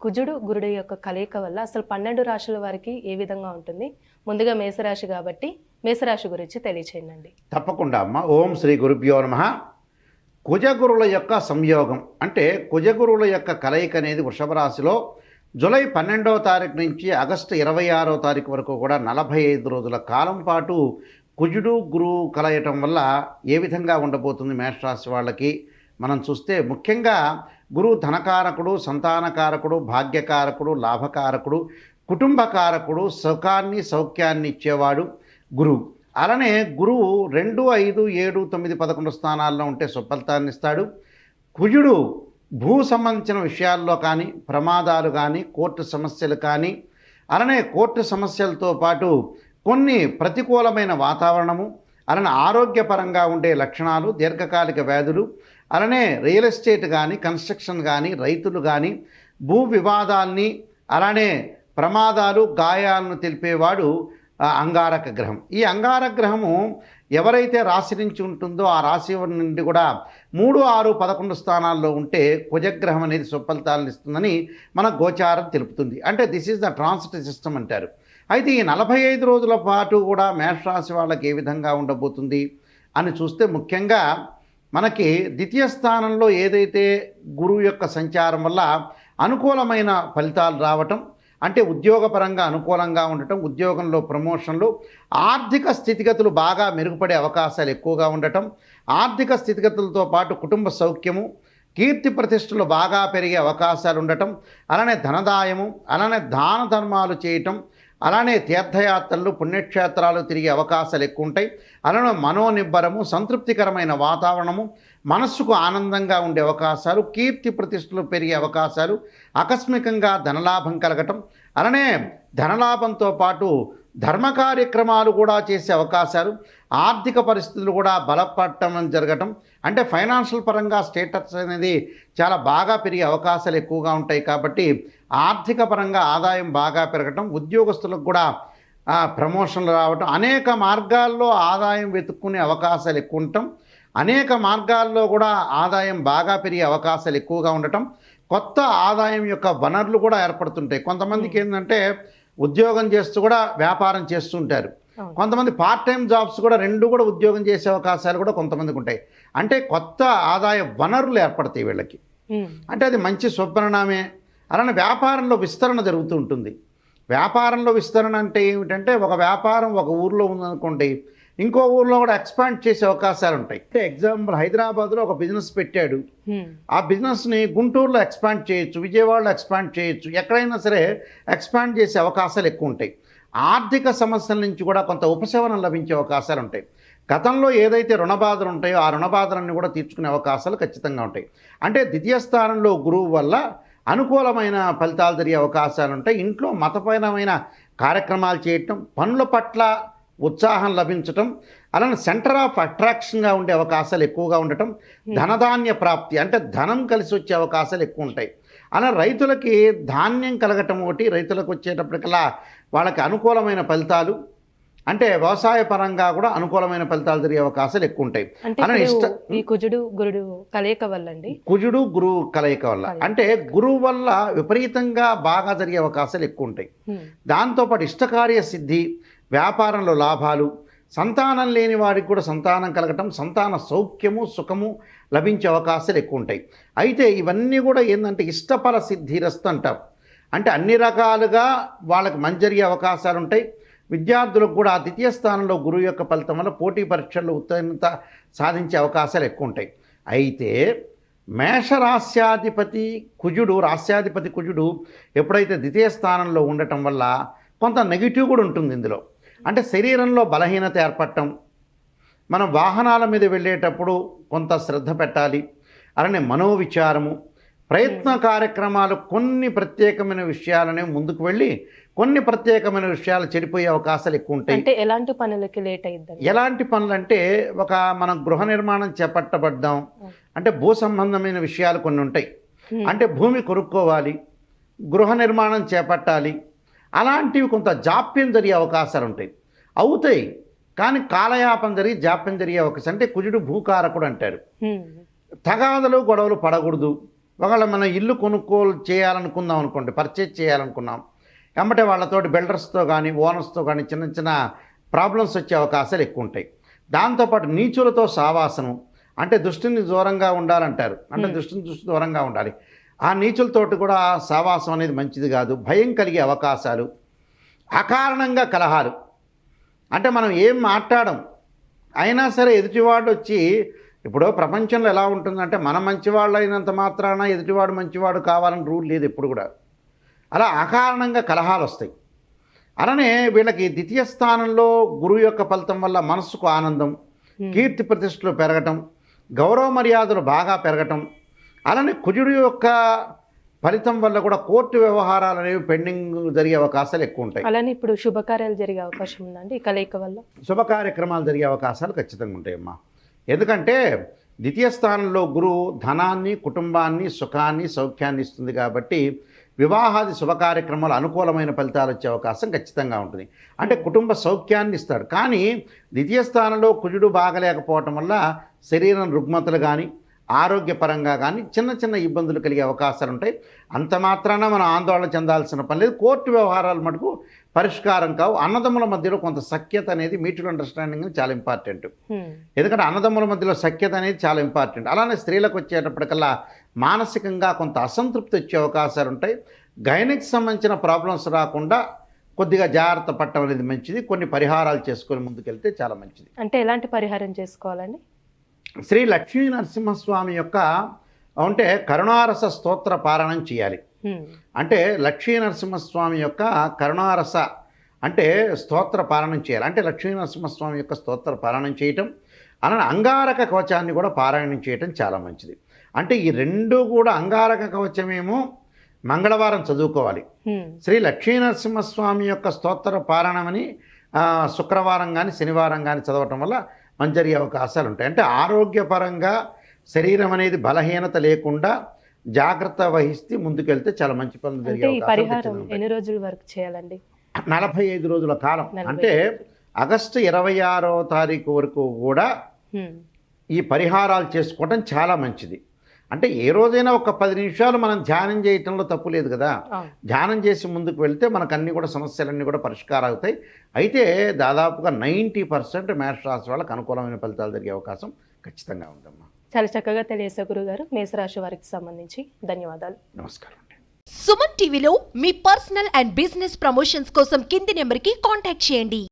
కుజుడు గురుడు యొక్క కలయిక వల్ల అసలు పన్నెండు రాశుల వారికి ఏ విధంగా ఉంటుంది? ముందుగా మేషరాశి కాబట్టి మేషరాశి గురించి తెలియచేయండి తప్పకుండా అమ్మ. ఓం శ్రీ గురుభ్యో నమ. కుజగురుల యొక్క సంయోగం అంటే కుజగురుల యొక్క కలయిక అనేది వృషభ రాశిలో జూలై పన్నెండవ తారీఖు నుంచి ఆగస్టు ఇరవై ఆరో తారీఖు వరకు కూడా నలభై ఐదు రోజుల కాలం పాటు కుజుడు గురువు కలయటం వల్ల ఏ విధంగా ఉండబోతుంది మేషరాశి వాళ్ళకి? మనం చూస్తే ముఖ్యంగా గురువు ధనకారకుడు సంతానకారకుడు భాగ్యకారకుడు లాభకారకుడు కుటుంబకారకుడు సుఖాన్ని సౌఖ్యాన్ని ఇచ్చేవాడు గురువు. అలానే గురువు రెండు ఐదు ఏడు తొమ్మిది పదకొండు స్థానాల్లో ఉంటే సుఫలితాన్ని ఇస్తాడు. కుజుడు భూ సంబంధించిన విషయాల్లో కానీ ప్రమాదాలు కానీ కోర్టు సమస్యలు కానీ అలానే కోర్టు సమస్యలతో పాటు కొన్ని ప్రతికూలమైన వాతావరణము అలానే ఆరోగ్యపరంగా ఉండే లక్షణాలు దీర్ఘకాలిక వ్యాధులు అలానే రియల్ ఎస్టేట్ కానీ కన్స్ట్రక్షన్ కానీ రైతులు కానీ భూ వివాదాల్ని అలానే ప్రమాదాలు గాయాలను తెలిపేవాడు అంగారక గ్రహం. ఈ అంగారక గ్రహము ఎవరైతే రాశి నుంచి ఉంటుందో ఆ రాశి నుండి కూడా మూడు ఆరు పదకొండు స్థానాల్లో ఉంటే కుజగ్రహం అనేది సుఫలితాలను ఇస్తుందని మన గోచారం తెలుపుతుంది. అంటే this is the transit system అంటారు. అయితే ఈ నలభై ఐదు రోజుల పాటు కూడా మేషరాశి వాళ్ళకి ఏ విధంగా ఉండబోతుంది అని చూస్తే ముఖ్యంగా మనకి ద్వితీయ స్థానంలో ఏదైతే గురువు యొక్క సంచారం వల్ల అనుకూలమైన ఫలితాలు రావటం అంటే ఉద్యోగపరంగా అనుకూలంగా ఉండటం ఉద్యోగంలో ప్రమోషన్లు ఆర్థిక స్థితిగతులు బాగా మెరుగుపడే అవకాశాలు ఎక్కువగా ఉండటం ఆర్థిక స్థితిగతులతో పాటు కుటుంబ సౌఖ్యము కీర్తి ప్రతిష్టలు బాగా పెరిగే అవకాశాలు ఉండటం అలానే ధనదాయము అలానే దాన ధర్మాలు చేయటం అలానే తీర్థయాత్రలు పుణ్యక్షేత్రాలు తిరిగే అవకాశాలు ఎక్కువ ఉంటాయి అలానే మనోనిబ్బరము సంతృప్తికరమైన వాతావరణము మనస్సుకు ఆనందంగా ఉండే అవకాశాలు కీర్తి ప్రతిష్టలు పెరిగే అవకాశాలు ఆకస్మికంగా ధనలాభం కలగటం అలానే ధనలాభంతో పాటు ధర్మ కార్యక్రమాలు కూడా చేసే అవకాశాలు ఆర్థిక పరిస్థితులు కూడా బలపడటం జరగటం అంటే ఫైనాన్షియల్ పరంగా స్టేటస్ అనేది చాలా బాగా పెరిగే అవకాశాలు ఎక్కువగా ఉంటాయి కాబట్టి ఆర్థిక పరంగా ఆదాయం బాగా పెరగటం ఉద్యోగస్తులకు కూడా ప్రమోషన్లు రావటం అనేక మార్గాల్లో ఆదాయం వెతుక్కునే అవకాశాలు ఎక్కువ ఉండటం అనేక మార్గాల్లో కూడా ఆదాయం బాగా పెరిగే అవకాశాలు ఎక్కువగా ఉండటం కొత్త ఆదాయం యొక్క వనరులు కూడా ఏర్పడుతుంటాయి. కొంతమందికి ఏంటంటే ఉద్యోగం చేస్తూ కూడా వ్యాపారం చేస్తుంటారు. అవును. కొంతమంది పార్ట్ టైం జాబ్స్ కూడా రెండు కూడా ఉద్యోగం చేసే అవకాశాలు కూడా కొంతమందికి ఉంటాయి. అంటే కొత్త ఆదాయ వనరులు ఏర్పడతాయి వీళ్ళకి. అంటే అది మంచి స్వప్ననామే అలానే వ్యాపారంలో విస్తరణ జరుగుతూ ఉంటుంది. వ్యాపారంలో విస్తరణ అంటే ఏమిటంటే ఒక వ్యాపారం ఒక ఊర్లో ఉందనుకోండి ఇంకో ఊర్లో కూడా ఎక్స్పాండ్ చేసే అవకాశాలు ఉంటాయి. అంటే ఎగ్జాంపుల్ హైదరాబాద్లో ఒక బిజినెస్ పెట్టాడు. ఆ బిజినెస్ని గుంటూరులో ఎక్స్పాండ్ చేయొచ్చు విజయవాడలో ఎక్స్పాండ్ చేయొచ్చు ఎక్కడైనా సరే ఎక్స్పాండ్ చేసే అవకాశాలు ఎక్కువ ఉంటాయి. ఆర్థిక సమస్యల నుంచి కూడా కొంత ఉపశమనం లభించే అవకాశాలు ఉంటాయి. గతంలో ఏదైతే రుణబాధలు ఉంటాయో ఆ రుణబాధలన్నీ కూడా తీర్చుకునే అవకాశాలు ఖచ్చితంగా ఉంటాయి. అంటే ద్వితీయ స్థానంలో గురువు వల్ల అనుకూలమైన ఫలితాలు జరిగే అవకాశాలు ఉంటాయి. ఇంట్లో మతపరమైన కార్యక్రమాలు చేయటం పనుల పట్ల ఉత్సాహం లభించటం అలానే సెంటర్ ఆఫ్ అట్రాక్షన్గా ఉండే అవకాశాలు ఎక్కువగా ఉండటం ధనధాన్య ప్రాప్తి అంటే ధనం కలిసి వచ్చే అవకాశాలు ఎక్కువ ఉంటాయి. అలా రైతులకి ధాన్యం కలగటం ఒకటి రైతులకు వచ్చేటప్పటికల్లా వాళ్ళకి అనుకూలమైన ఫలితాలు అంటే వ్యవసాయ పరంగా కూడా అనుకూలమైన ఫలితాలు జరిగే అవకాశాలు ఎక్కువ ఉంటాయి. అలానే ఇష్ట కుజుడు గురుడు కలయిక వల్ల అండి? కుజుడు గురువు కలయిక వల్ల. అంటే గురువు వల్ల విపరీతంగా బాగా జరిగే అవకాశాలు ఎక్కువ ఉంటాయి. దాంతోపాటు ఇష్టకార్య సిద్ధి వ్యాపారంలో లాభాలు సంతానం లేని వారికి కూడా సంతానం కలగటం సంతాన సౌఖ్యము సుఖము లభించే అవకాశాలు ఎక్కువ ఉంటాయి అయితే ఇవన్నీ కూడా ఏంటంటే ఇష్టఫల సిద్ధిరస్తు అంటారు. అంటే అన్ని రకాలుగా వాళ్ళకి మంచి జరిగే అవకాశాలు ఉంటాయి విద్యార్థులకు కూడా ఆ ద్వితీయ స్థానంలో గురువు యొక్క ఫలితం వల్ల పోటీ పరీక్షల్లో ఉత్తీర్ణత సాధించే అవకాశాలు ఎక్కువ ఉంటాయి అయితే మేషరాస్యాధిపతి కుజుడు రాస్యాధిపతి కుజుడు ఎప్పుడైతే ద్వితీయ స్థానంలో ఉండటం వల్ల కొంత నెగిటివ్ కూడా ఉంటుంది ఇందులో. అంటే శరీరంలో బలహీనత ఏర్పడటం మనం వాహనాల మీద వెళ్ళేటప్పుడు కొంత శ్రద్ధ పెట్టాలి. అలానే మనోవిచారము ప్రయత్న కార్యక్రమాలు కొన్ని ప్రత్యేకమైన విషయాలనే ముందుకు వెళ్ళి కొన్ని ప్రత్యేకమైన విషయాలు చెడిపోయే అవకాశాలు ఎక్కువ ఉంటాయి. అంటే ఎలాంటి పనులకి లేట్ అయ్యిద్దండి ఎలాంటి పనులు అంటే ఒక మనం గృహ నిర్మాణం చేపట్టబడ్డాం. అంటే భూ సంబంధమైన విషయాలు కొన్ని ఉంటాయి. అంటే భూమి కొనుక్కోవాలి గృహ నిర్మాణం చేపట్టాలి అలాంటివి కొంత జాప్యం జరిగే అవకాశాలు ఉంటాయి. అవుతాయి. కానీ కాలయాపం జరిగి జాప్యం జరిగే అవకాశం అంటే కుజుడు భూకారకుడు అంటారు. తగాదలు గొడవలు పడకూడదు. ఒకవేళ మనం ఇల్లు కొనుక్కోలు చేయాలనుకుందాం అనుకోండి పర్చేజ్ చేయాలనుకున్నాం ఎమ్మటే వాళ్ళతోటి బిల్డర్స్తో కానీ ఓనర్స్తో కానీ చిన్న చిన్న ప్రాబ్లమ్స్ వచ్చే అవకాశాలు ఎక్కువ ఉంటాయి. దాంతోపాటు నీచులతో సావాసనం అంటే దృష్టిని దూరంగా ఉండాలంటారు. అంటే. దృష్టిని దృష్టి దూరంగా ఉండాలి. ఆ నీచులతోటి కూడా సావాసం అనేది మంచిది కాదు. భయం కలిగే అవకాశాలు అకారణంగా కలహాలు. అంటే మనం ఏం మాట్లాడం? అయినా సరే ఎదుటివాడు వచ్చి ఇప్పుడు ప్రపంచంలో ఎలా ఉంటుందంటే మన మంచివాళ్ళు అయినంత మాత్రాన ఎదుటివాడు మంచివాడు కావాలని రూల్ లేదు ఎప్పుడు కూడా. అలా అకారణంగా కలహాలు వస్తాయి. అలానే వీళ్ళకి ద్వితీయ స్థానంలో గురువు యొక్క ఫలితం వల్ల మనసుకు ఆనందం. కీర్తి ప్రతిష్టలు పెరగటం గౌరవ మర్యాదలు బాగా పెరగటం అలానే కుజుడు యొక్క ఫలితం వల్ల కూడా కోర్టు వ్యవహారాలు అనేవి పెండింగ్ జరిగే అవకాశాలు ఎక్కువ ఉంటాయి. అలానే ఇప్పుడు శుభకార్యాలు జరిగే అవకాశం ఉందండి ఈ కలయిక వల్ల. శుభ కార్యక్రమాలు జరిగే అవకాశాలు ఖచ్చితంగా ఉంటాయమ్మా. ఎందుకంటే ద్వితీయ స్థానంలో గురువు ధనాన్ని కుటుంబాన్ని సుఖాన్ని సౌఖ్యాన్ని ఇస్తుంది కాబట్టి వివాహాది శుభ కార్యక్రమాలు అనుకూలమైన ఫలితాలు వచ్చే అవకాశం ఖచ్చితంగా ఉంటుంది. అంటే కుటుంబ సౌఖ్యాన్ని ఇస్తాడు. కానీ ద్వితీయ స్థానంలో కుజుడు బాగలేకపోవటం వల్ల శరీరం రుగ్మతలు కానీ ఆరోగ్యపరంగా కానీ చిన్న చిన్న ఇబ్బందులు కలిగే అవకాశాలు ఉంటాయి. అంత మాత్రాన మనం ఆందోళన చెందాల్సిన పని లేదు. కోర్టు వ్యవహారాలు మటుకు పరిష్కారం కావు. అన్నదమ్ముల మధ్యలో కొంత సఖ్యత అనేది మ్యూచువల్ అండర్స్టాండింగ్ చాలా ఇంపార్టెంట్. ఎందుకంటే అన్నదమ్ముల మధ్యలో సఖ్యత అనేది చాలా ఇంపార్టెంట్. అలానే స్త్రీలకు వచ్చేటప్పటికల్లా మానసికంగా కొంత అసంతృప్తి వచ్చే అవకాశాలు ఉంటాయి. గైనిక్ సంబంధించిన ప్రాబ్లమ్స్ రాకుండా కొద్దిగా జాగ్రత్త పట్టడం అనేది మంచిది. కొన్ని పరిహారాలు చేసుకొని ముందుకెళ్తే చాలా మంచిది. అంటే ఎలాంటి పరిహారం చేసుకోవాలండి? శ్రీ లక్ష్మీ నరసింహస్వామి యొక్క అంటే కరుణారస స్తోత్ర పారాయణం చేయాలి. అంటే లక్ష్మీ నరసింహస్వామి యొక్క కరుణారస అంటే స్తోత్ర పారాయణం చేయాలి అంటే లక్ష్మీ నరసింహస్వామి యొక్క స్తోత్ర పారాయణం చేయటం అలానే అంగారక కవచాన్ని కూడా పారాయణం చేయటం చాలా మంచిది అంటే ఈ రెండు కూడా అంగారక కవచమేమో మంగళవారం చదువుకోవాలి. శ్రీ లక్ష్మీ నరసింహస్వామి యొక్క స్తోత్ర పారాయణమని శుక్రవారం కానీ శనివారం కానీ చదవటం వల్ల మంచి జరిగే అవకాశాలు ఉంటాయి అంటే ఆరోగ్యపరంగా శరీరం అనేది బలహీనత లేకుండా జాగ్రత్త వహిస్తే ముందుకెళ్తే చాలా మంచి పనులు జరిగే. ఎన్ని రోజుల వరకు చేయాలండి నలభై ఐదు రోజుల కాలం అంటే. ఆగస్టు ఇరవై ఆరో తారీఖు వరకు కూడా. ఈ పరిహారాలు చేసుకోవటం చాలా మంచిది అంటే ఏ రోజైనా ఒక పది నిమిషాలు మనం ధ్యానం చేయటంలో తప్పు లేదు కదా. ధ్యానం చేసి ముందుకు వెళ్తే మనకు అన్ని కూడా సమస్యలన్నీ కూడా పరిష్కారం అవుతాయి అయితే దాదాపుగా నైంటీ పర్సెంట్ మేష రాశి వాళ్ళకి అనుకూలమైన ఫలితాలు జరిగే అవకాశం ఖచ్చితంగా ఉందమ్మా. చాలా చక్కగా తెలియసే గురుగారు. మేషరాశి వారికి సంబంధించి ధన్యవాదాలు. నమస్కారం సుమన్ టీవీలో మీ పర్సనల్ అండ్ బిజినెస్ ప్రమోషన్స్ కోసం కింది నెంబర్కి కాంటాక్ట్ చేయండి.